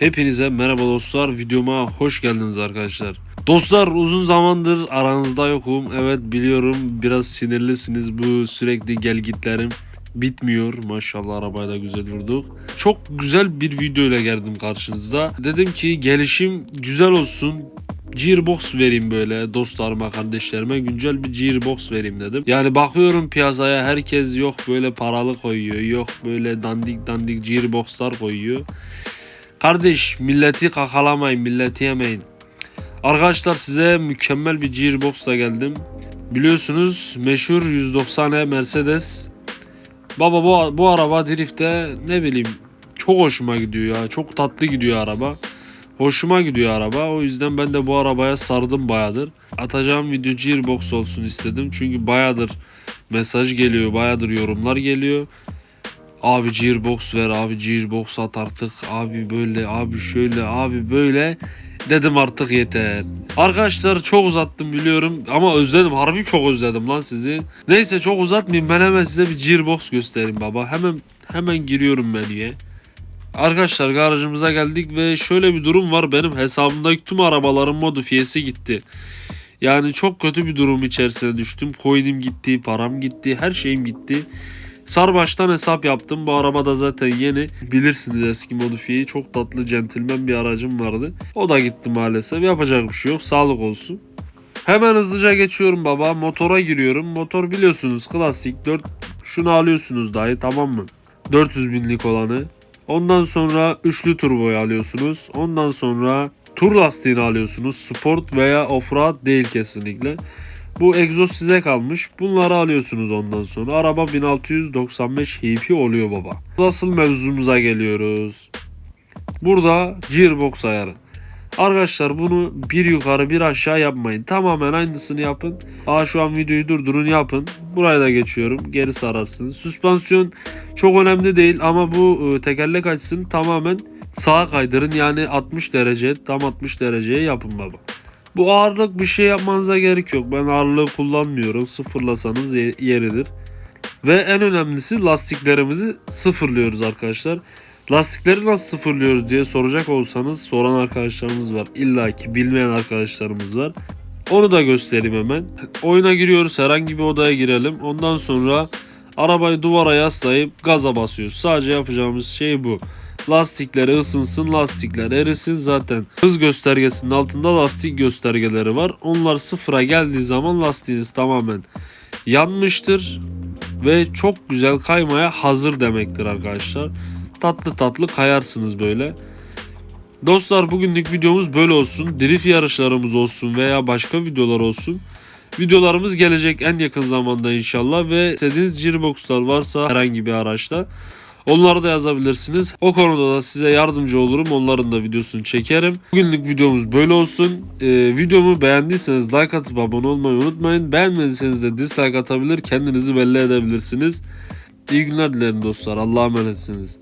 Hepinize merhaba dostlar. Videoma hoş geldiniz arkadaşlar. Dostlar uzun zamandır aranızda yokum. Evet biliyorum biraz sinirlisiniz. Bu sürekli gelgitlerim bitmiyor. Maşallah arabayı da güzel vurduk. Çok güzel bir video ile geldim karşınızda. Dedim ki gelişim güzel olsun. Gearbox vereyim böyle dostlarıma, kardeşlerime güncel bir Gearbox vereyim dedim. Yani bakıyorum piyasaya herkes yok böyle paralı koyuyor, yok böyle dandik dandik Gearbox'lar koyuyor. Kardeş milleti kakalamayın, milleti yemeyin. Arkadaşlar size mükemmel bir Gearbox'la geldim. Biliyorsunuz meşhur 190E Mercedes. Baba bu, bu araba driftte ne bileyim çok hoşuma gidiyor ya. Çok tatlı gidiyor araba. Hoşuma gidiyor araba. O yüzden ben de bu arabaya sardım bayadır. Atacağım video Gearbox olsun istedim. Çünkü bayadır mesaj geliyor, bayadır yorumlar geliyor. Abi Gearbox ver, abi Gearbox at artık. Abi böyle, abi şöyle, abi böyle. Dedim artık yeter. Arkadaşlar çok uzattım biliyorum ama özledim. Harbi çok özledim lan sizi. Neyse çok uzatmayayım. Ben hemen size bir Gearbox göstereyim baba. Hemen hemen giriyorum menüye. Arkadaşlar garajımıza geldik ve şöyle bir durum var. Benim hesabımdaki tüm arabaların modifiyesi gitti. Yani çok kötü bir durum içerisine düştüm. Coin'im gitti, param gitti, her şeyim gitti. Sarbaş'tan hesap yaptım. Bu araba da zaten yeni. Bilirsiniz eski modifiyeyi. Çok tatlı centilmen bir aracım vardı. O da gitti maalesef. Yapacak bir şey yok. Sağlık olsun. Hemen hızlıca geçiyorum baba. Motora giriyorum. Motor biliyorsunuz klasik 4. Şunu alıyorsunuz dahi tamam mı? 400 binlik olanı. Ondan sonra üçlü turboyu alıyorsunuz. Ondan sonra tur lastiğini alıyorsunuz. Sport veya offroad değil kesinlikle. Bu egzoz size kalmış. Bunları alıyorsunuz ondan sonra. Araba 1695 HP oluyor baba. Asıl mevzumuza geliyoruz. Burada gearbox ayarı. Arkadaşlar bunu bir yukarı bir aşağı yapmayın. Tamamen aynısını yapın. Aa şu an videoyu durdurun yapın. Buraya da geçiyorum. Geri sararsınız. Süspansiyon çok önemli değil ama bu e, tekerlek açısını tamamen sağa kaydırın. Yani 60 derece tam 60 dereceye yapın baba. Bu ağırlık bir şey yapmanıza gerek yok. Ben ağırlığı kullanmıyorum. Sıfırlasanız ye- yeridir. Ve en önemlisi lastiklerimizi sıfırlıyoruz arkadaşlar. Lastikleri nasıl sıfırlıyoruz diye soracak olsanız soran arkadaşlarımız var. İlla ki bilmeyen arkadaşlarımız var. Onu da göstereyim hemen. Oyuna giriyoruz. Herhangi bir odaya girelim. Ondan sonra arabayı duvara yaslayıp gaza basıyoruz. Sadece yapacağımız şey bu. Lastikleri ısınsın, lastikler erisin. Zaten hız göstergesinin altında lastik göstergeleri var. Onlar sıfıra geldiği zaman lastiğiniz tamamen yanmıştır ve çok güzel kaymaya hazır demektir arkadaşlar. Tatlı tatlı kayarsınız böyle. Dostlar bugünlük videomuz böyle olsun. Drift yarışlarımız olsun veya başka videolar olsun. Videolarımız gelecek en yakın zamanda inşallah ve istediğiniz Gearbox'lar varsa herhangi bir araçta onları da yazabilirsiniz. O konuda da size yardımcı olurum. Onların da videosunu çekerim. Bugünlük videomuz böyle olsun. Ee, videomu beğendiyseniz like atıp abone olmayı unutmayın. Beğenmediyseniz de dislike atabilir. Kendinizi belli edebilirsiniz. İyi günler dilerim dostlar. Allah'a emanetsiniz.